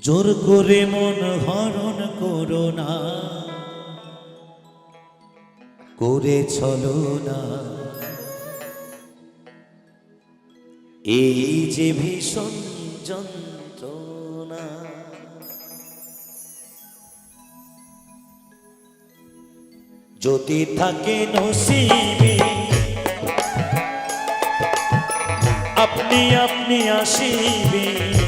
জোর করে মন হরণ করো না। করে চলো না। এই যে ভীষণ যন্ত্রণা। যদি থাকে নসিবে, আপনি আপনি আসিবে।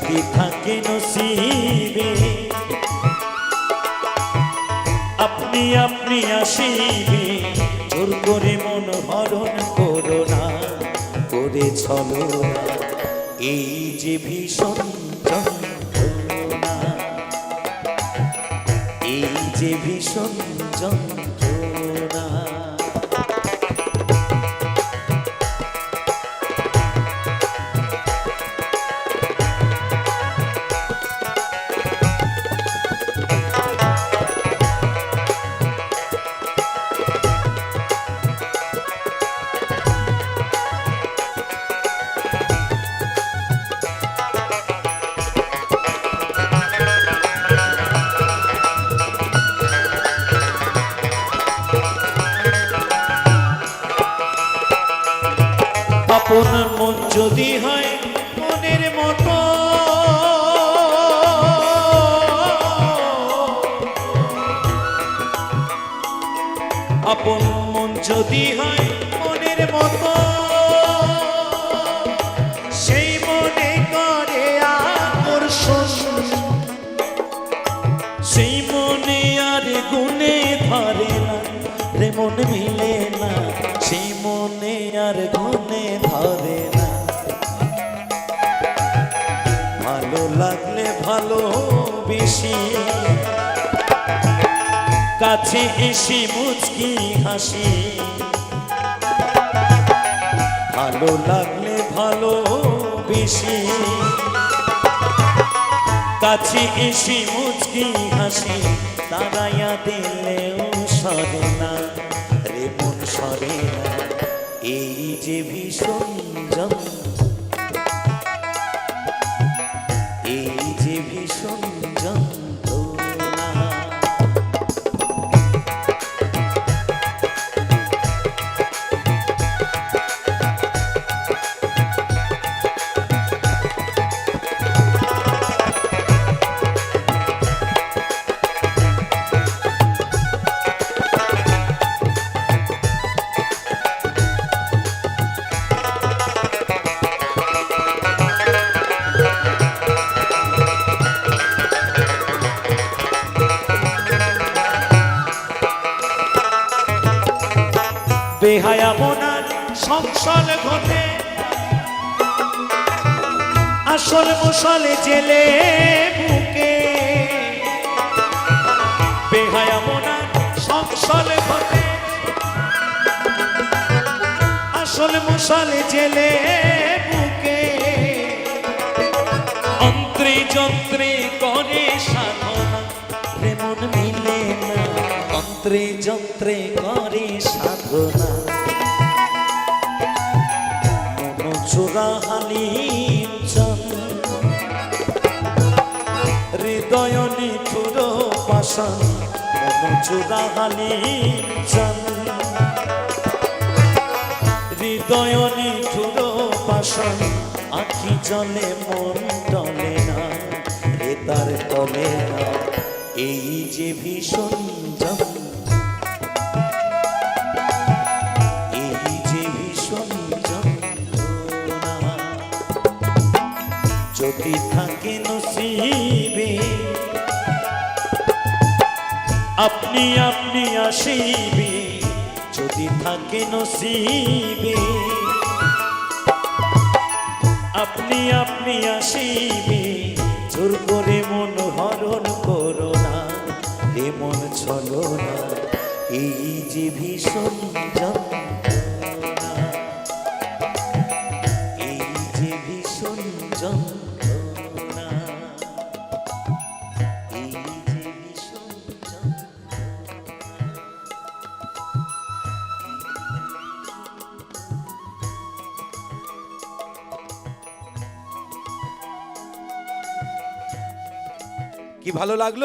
যদি থাকে নসিবে, আপনি আপনি আসিবে। জোর করে মন হরণ করো না, করে চলো এই যে ভীষণ যন্ত্রণা, এই যে ভীষণ যন্ত্রণা যদি হয় মনের মতো। আপন মন যদি হয় মনের মতো, সেই মনে করে আকর্ষণ। সেই মনে আর গুনে ধরে না রে মন মিলে না, সেই মনে আর গুনে ভালো লাগলে ভালো বেশি। কাছে এসে মুচকি হাসি। ভালো লাগলে ভালো বেশি। কাছে এসে মুচকি হাসি তারাইয়া দিলেও সরে না। রে মন সরে না এই যে ভীষণ যন্ত্রণা, বেহায়া মনার সংসল ঘটে। আসল মুসলে জেলে বুকে। বেহায়া মনার সংসল ঘটে। আসল মুসলে জেলে বুকে। অন্ত্রে যন্ত্রী করে সাধনা অন্ত্রে যন্ত্রে করে সাধনা। চোরা হালি হৃদয় নিঠুর পাশান চোরা হালি হৃদয় নিঠুর পাশান আখি জলে মন টলে না। রে তার তলে না এই যে ভীষণ যন্ত্রণা, যদি থাকে নসিবে। আপনি আপনি আসিবে, যদি থাকে নসিবে। আপনি আপনি আসিবে, জোর করে মন হরণ করো না এমন মন চলো না। এই যে ভীষণ কি ভালো লাগল?